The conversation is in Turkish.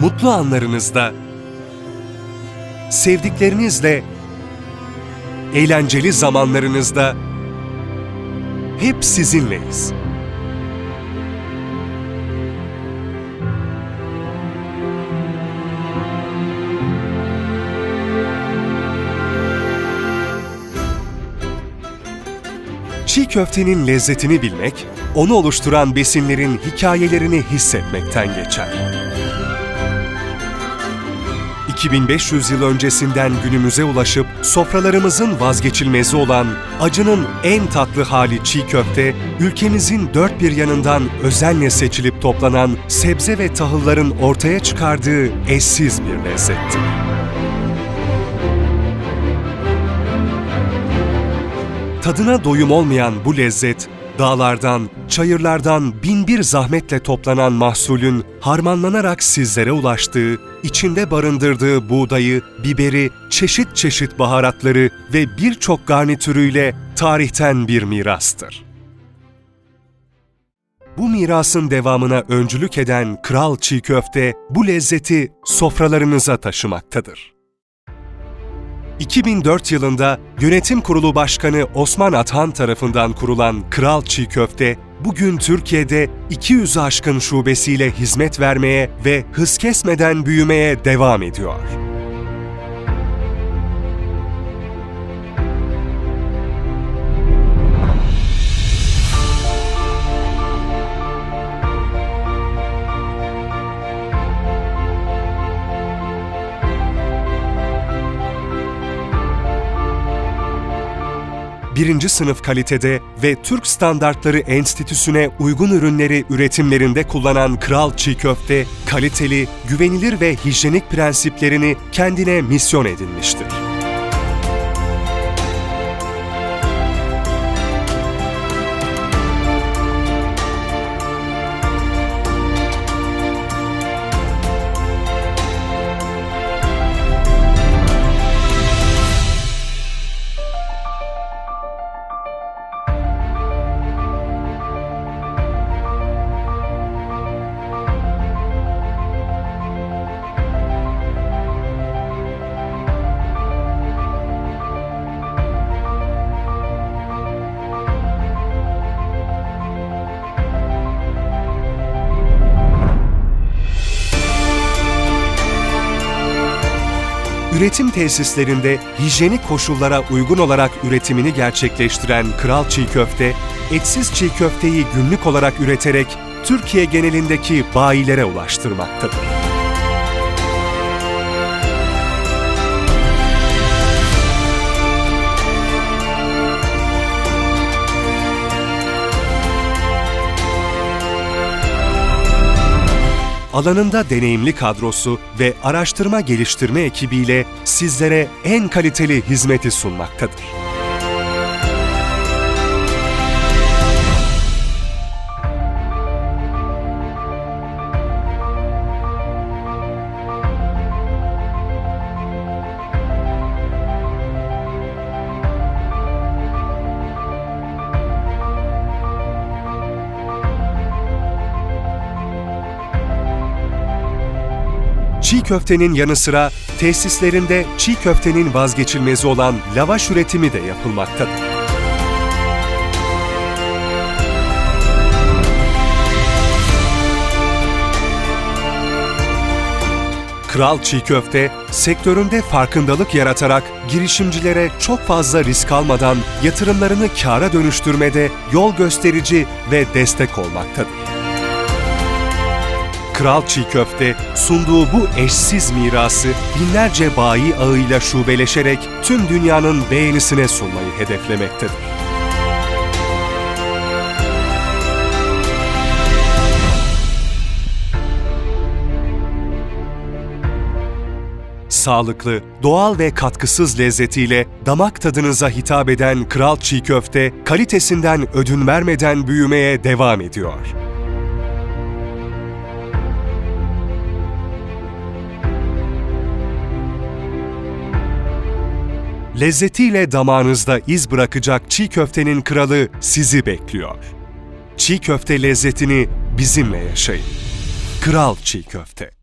mutlu anlarınızda, sevdiklerinizle, eğlenceli zamanlarınızda hep sizinleyiz. Çiğ köftenin lezzetini bilmek, onu oluşturan besinlerin hikayelerini hissetmekten geçer. 2500 yıl öncesinden günümüze ulaşıp sofralarımızın vazgeçilmezi olan acının en tatlı hali çiğ köfte, ülkemizin dört bir yanından özenle seçilip toplanan sebze ve tahılların ortaya çıkardığı eşsiz bir lezzetti. Tadına doyum olmayan bu lezzet, dağlardan, çayırlardan bin bir zahmetle toplanan mahsulün harmanlanarak sizlere ulaştığı, içinde barındırdığı buğdayı, biberi, çeşit çeşit baharatları ve birçok garnitürüyle tarihten bir mirastır. Bu mirasın devamına öncülük eden Kral Çiğ Köfte bu lezzeti sofralarınıza taşımaktadır. 2004 yılında Yönetim Kurulu Başkanı Osman Athan tarafından kurulan Kral Çiğ Köfte, bugün Türkiye'de 200 aşkın şubesiyle hizmet vermeye ve hız kesmeden büyümeye devam ediyor. Birinci sınıf kalitede ve Türk Standartları Enstitüsü'ne uygun ürünleri üretimlerinde kullanan Kral Çiğ Köfte, kaliteli, güvenilir ve hijyenik prensiplerini kendine misyon edinmiştir. Üretim tesislerinde hijyenik koşullara uygun olarak üretimini gerçekleştiren Kral Çiğ Köfte, etsiz çiğ köfteyi günlük olarak üreterek Türkiye genelindeki bayilere ulaştırmaktadır. Alanında deneyimli kadrosu ve araştırma geliştirme ekibiyle sizlere en kaliteli hizmeti sunmaktadır. Çiğ köftenin yanı sıra tesislerinde çiğ köftenin vazgeçilmezi olan lavaş üretimi de yapılmaktadır. Kral Çiğ Köfte, sektöründe farkındalık yaratarak girişimcilere çok fazla risk almadan yatırımlarını kâra dönüştürmede yol gösterici ve destek olmaktadır. Kral Çiğ Köfte sunduğu bu eşsiz mirası binlerce bayi ağıyla şubeleşerek tüm dünyanın beğenisine sunmayı hedeflemektedir. Sağlıklı, doğal ve katkısız lezzetiyle damak tadınıza hitap eden Kral Çiğ Köfte, kalitesinden ödün vermeden büyümeye devam ediyor. Lezzetiyle damağınızda iz bırakacak çiğ köftenin kralı sizi bekliyor. Çiğ köfte lezzetini bizimle yaşayın. Kral Çiğ Köfte